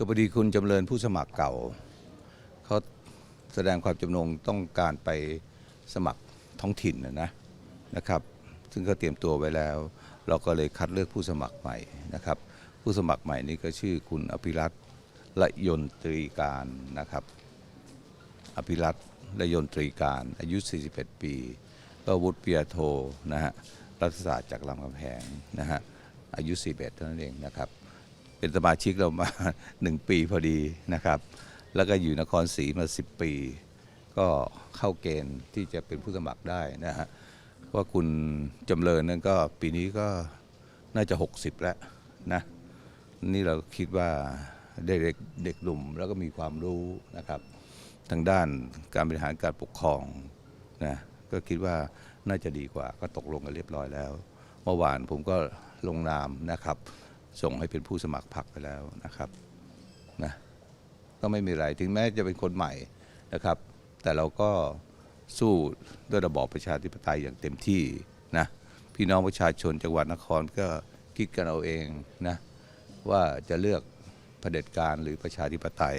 คือพอดีคุณจำเริญผู้สมัครเก่าเขาแสดงความจำนงต้องการไปสมัครท้องถิ่นนะนะนะครับ ซึ่งก็เตรียมตัวไว้แล้ว เราก็เลยคัดเลือกผู้สมัครใหม่นะครับ ผู้สมัครใหม่นี้ก็ชื่อคุณอภิรัตน์ละยนตรีการนะครับ อภิรัตน์ละยนตรีการอายุ 41 ปีก็วุฒิปริญญาโทนะฮะรัฐศาสตร์จากรามคำแหงนะฮะอายุ 41เท่านั้นเองนะครับ เป็นสมาชิกเรามา 1 ปีพอดีนะครับ แล้วก็อยู่นครศรีมา 10 ปี ก็เข้าเกณฑ์ที่จะเป็นผู้สมัครได้นะฮะว่าคุณจำเริญนั้นก็ปีนี้ก็น่าจะ 60 แล้วนะนี่เราคิดว่าเด็กเด็กหนุ่มแล้วก็มีความรู้นะครับ ทางด้านการบริหารการปกครองนะก็คิดว่าน่าจะดีกว่าก็ตกลงกันเรียบร้อยแล้ว เมื่อวานผมก็ลงนามนะครับ ส่งให้เป็นผู้สมัครพรรคไปแล้วนะครับนะก็ไม่มีอะไรถึงแม้จะเป็นคนใหม่นะครับ แต่เราก็สู้ด้วยระบอบประชาธิปไตยอย่างเต็มที่นะพี่น้องประชาชนจังหวัดนครก็คิดกันเอาเองนะว่าจะเลือกเผด็จการหรือประชาธิปไตย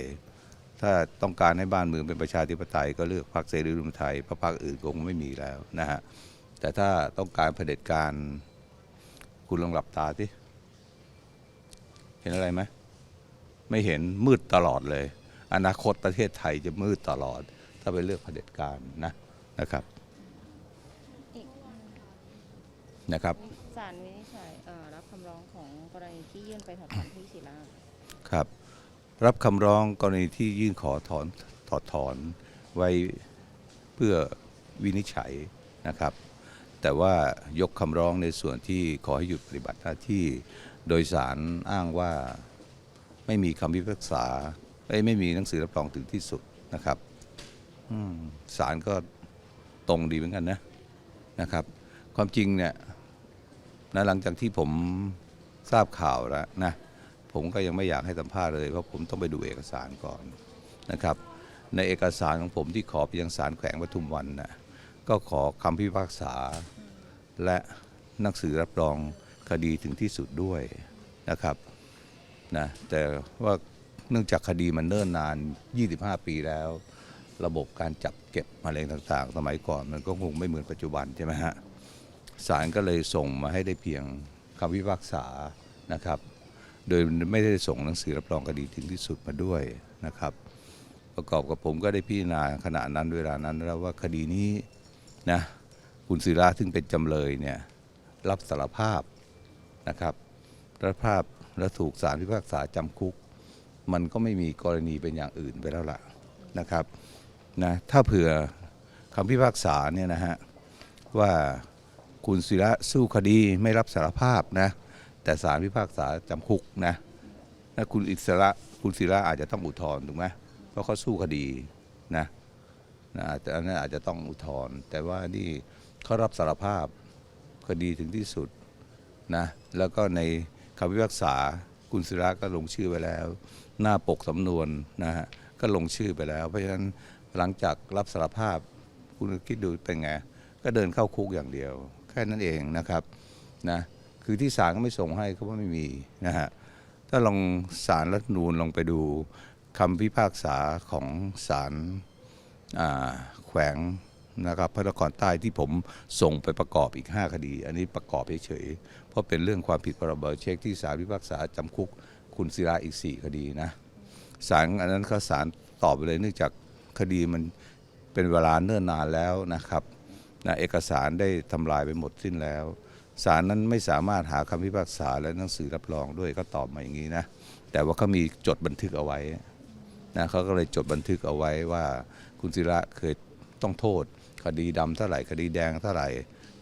ถ้าต้องการให้บ้านเมืองเป็นประชาธิปไตย ก็เลือกพรรคเสรีรวมไทยพราะพรรคอื่นคงไม่มีแล้วนะฮะแต่ถ้าต้องการเผด็จการคุณลองหลับตาสิ เห็นอะไรไหมไม่เห็นมืดตลอดเลย อนาคตประเทศไทยจะมืดตลอด ถ้าไปเลือกเผด็จการนะนะครับอีกนะครับศาลวินิจฉัยเอ่อรับคำร้องของกรณีที่ยื่นไปถอดถอนที่ศิลาครับ รับคำร้องกรณีที่ยื่นขอถอนถอดถอนไว้เพื่อวินิจฉัยนะครับ แต่ว่ายกคำร้องในส่วนที่ขอให้หยุดปฏิบัติหน้าที่โดยสารอ้างว่าไม่มีคำพิพากษาไม่มีหนังสือรับรองถึงที่สุดนะครับอืมศาลก็ตรงดีเหมือนกันนะนะครับ ความจริงเนี่ยนะหลังจากที่ผมทราบข่าวแล้วนะผมก็ยังไม่อยากให้สัมภาษณ์เลยเพราะผมต้องไปดูเอกสารก่อนนะครับ ในเอกสารของผมที่ขอไปยังศาลแขวงปทุมวันนะก็ขอคำพิพากษาและหนังสือรับรอง คดีถึงที่สุดด้วยนะครับนะแต่ว่าเนื่องจากคดีมันเนิ่นนาน 25 ปีแล้ว ระบบการจับเก็บอะไรต่างๆ สมัยก่อนมันก็คงไม่เหมือนปัจจุบันใช่ไหมฮะศาลก็เลยส่งมาให้ได้เพียงคำพิพากษานะครับ โดยไม่ได้ส่งหนังสือรับรองคดีถึงที่สุดมาด้วยนะครับ ประกอบกับผมก็ได้พิจารณาขณะนั้นเวลานั้นแล้วว่าคดีนี้นะคุณศิระซึ่งเป็นจำเลยเนี่ยรับสารภาพ นะครับรับภาพและถูกศาลพิพากษาจำคุก มันก็ไม่มีกรณีเป็นอย่างอื่นไปแล้วล่ะนะครับนะถ้าเผื่อคำพิพากษาเนี่ยนะฮะว่าคุณศิระสู้คดีไม่รับสารภาพนะแต่ศาลพิพากษาจำคุกนะถ้าคุณอิสระคุณศิระอาจจะต้องอุทธรณ์ถูกไหมเพราะเขาสู้คดีนะนะอาจจะอันนั้นอาจจะต้องอุทธรณ์แต่ว่านี่เขารับสารภาพคดีถึงที่สุด นะแล้วก็ในคำพิพากษาคุณศิระก็ลงชื่อไว้แล้ว หน้าปกสำนวนนะฮะก็ลงชื่อไปแล้ว เพราะฉะนั้นหลังจากรับสารภาพคุณคิดดูเป็นไงก็เดินเข้าคุกอย่างเดียว แค่นั้นเองนะครับนะคือที่ศาลก็ไม่ส่งให้เขาว่าไม่มีนะฮะถ้าลองศาลรัฐมนูนลองไปดูคำพิพากษาของศาลแขวงนะครับพระนครใต้ที่ผมส่งไปประกอบอีก 5 คดี อันนี้ประกอบเฉย ๆเพราะเป็นเรื่องความผิดพรบเช็คที่ศาลพิพากษาจำคุกคุณศิระอีก 4 คดีนะศาลอันนั้นก็ศาลตอบไปเลยเนื่องจากคดีมันเป็นเวลาเนิ่นนานแล้วนะครับนะเอกสารได้ทำลายไปหมดสิ้นแล้วศาลนั้นไม่สามารถหาคำพิพากษาและหนังสือรับรองด้วยก็ตอบมาอย่างนี้นะแต่ว่าเขามีจดบันทึกเอาไว้นะเขาก็เลยจดบันทึกเอาไว้ว่าคุณศิระเคยต้องโทษ คดีดำเท่าไหร่คดีแดงเท่าไหร่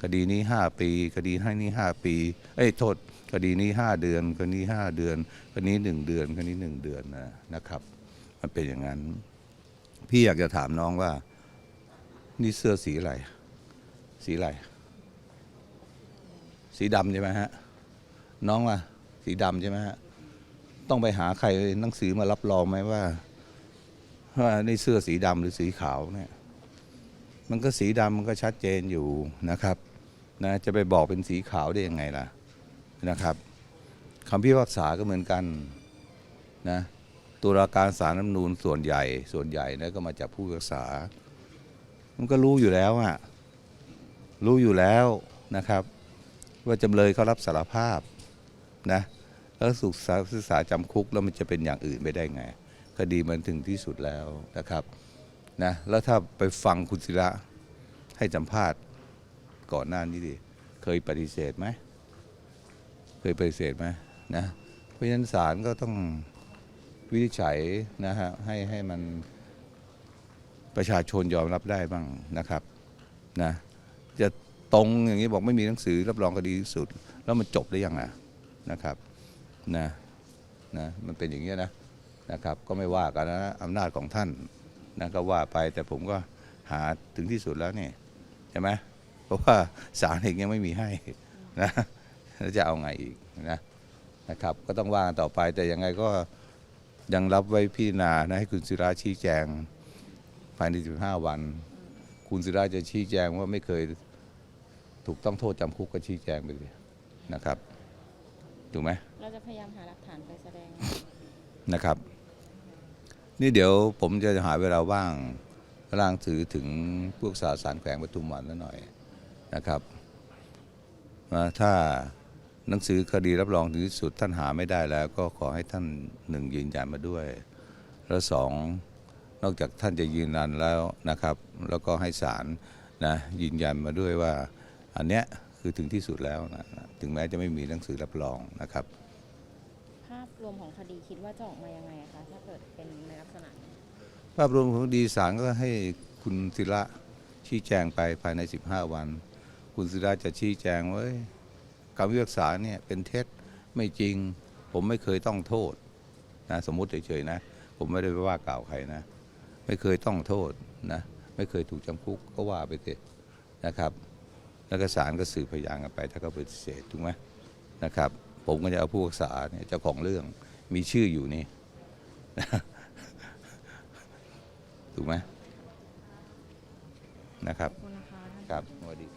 คดีนี้ 5 ปี คดีให้นี้ 5 ปี เอ้ยโทษคดีนี้ 5 เดือนคดีนี้5เดือนคดีนี้1เดือนคดีนี้1เดือนนะนะครับ มันเป็นอย่างนั้น พี่อยากจะถามน้องว่า นี่เสื้อสีอะไร สีอะไร สีดำใช่ไหมฮะ น้องว่าสีดำใช่ไหมฮะ ต้องไปหาใครหนังสือมารับรองไหมว่าว่านี่เสื้อสีดำหรือสีขาวเนี่ย มันก็สีดำมันก็ชัดเจนอยู่นะครับนะจะไปบอกเป็นสีขาวได้ยังไงล่ะนะครับคำพิพากษาก็เหมือนกันนะตุลาการศาลรัฐธรรมนูญส่วนใหญ่ส่วนใหญ่นะก็มาจากผู้พิพากษา มันก็รู้อยู่แล้วอะรู้อยู่แล้วนะครับ ว่าจำเลยเขารับสารภาพนะแล้วสุกษาศึกษาจำคุกแล้วมันจะเป็นอย่างอื่นไปได้ไง คดีมันถึงที่สุดแล้วนะครับ นะแล้วถ้าไปฟังคุณศิระให้สัมภาษณ์ก่อนหน้านี้ดิเคยปฏิเสธไหมเคยปฏิเสธไหมนะเพราะฉะนั้นศาลก็ต้องวินิจฉัยนะฮะให้ให้มันประชาชนยอมรับได้บ้างนะครับนะจะตรงอย่างนี้บอกไม่มีหนังสือรับรองคดีที่สุด แล้วมันจบได้ยังไงนะครับนะนะมันเป็นอย่างนี้นะนะครับ ก็ไม่ว่ากันนะอำนาจของท่าน นะก็ว่าไปแต่ผมก็หาถึงที่สุดแล้วนี่ใช่ไหมเพราะว่าศาลเองยังไม่มีให้นะแล้วจะเอาไงอีกนะนะครับ ก็ต้องว่ากันต่อไปแต่ยังไงก็ยังรับไว้พิจารณานะให้คุณศิราชี้แจงภายใน 15 วัน คุณศิราจะชี้แจงว่าไม่เคยถูกต้องโทษจำคุกก็ชี้แจงไปเลยนะครับถูกไหมเราจะพยายามหาหลักฐานไปแสดงนะครับ นี่เดี๋ยวผมจะหาเวลาว่างร่างถือถึงพวกสาสารแขวงปทุมวันนิดหน่อยนะครับว่าถ้าหนังสือคดีรับรองถึงที่สุดท่านหาไม่ได้แล้ว ก็ขอให้ท่านหนึ่งยืนยันมาด้วย แล้วสองนอกจากท่านจะยืนยันแล้วนะครับ แล้วก็ให้ศาลนะยืนยันมาด้วยว่า อันเนี้ยคือถึงที่สุดแล้วนะถึงแม้จะไม่มีหนังสือรับรองนะครับ วมของคดีคิดว่าจะออกมายังไงคะถ้าเกิดเป็นในลักษณะนี้ภาพรวมของคดีศาลก็ให้คุณศิระชี้แจงไปภายใน 15 วัน คุณศิระจะชี้แจงว่าคำพิพากษาเนี่ยเป็นเท็จไม่จริง ผมไม่เคยต้องโทษนะสมมุติเฉยๆนะ ผมไม่ได้ไปว่ากล่าวใครนะ ไม่เคยต้องโทษนะไม่เคยถูกจำคุกก็ว่าไปเถอะนะครับ แล้วก็ศาลก็สืบพยานกันไป ถ้าเขาปฏิเสธถูกไหมนะครับ ผมก็จะเอาผู้พิพากษาเนี่ยเจ้าของเรื่องมีชื่ออยู่นี่ถูกไหมนะครับขอบคุณนะคะครับสวัสดีครับ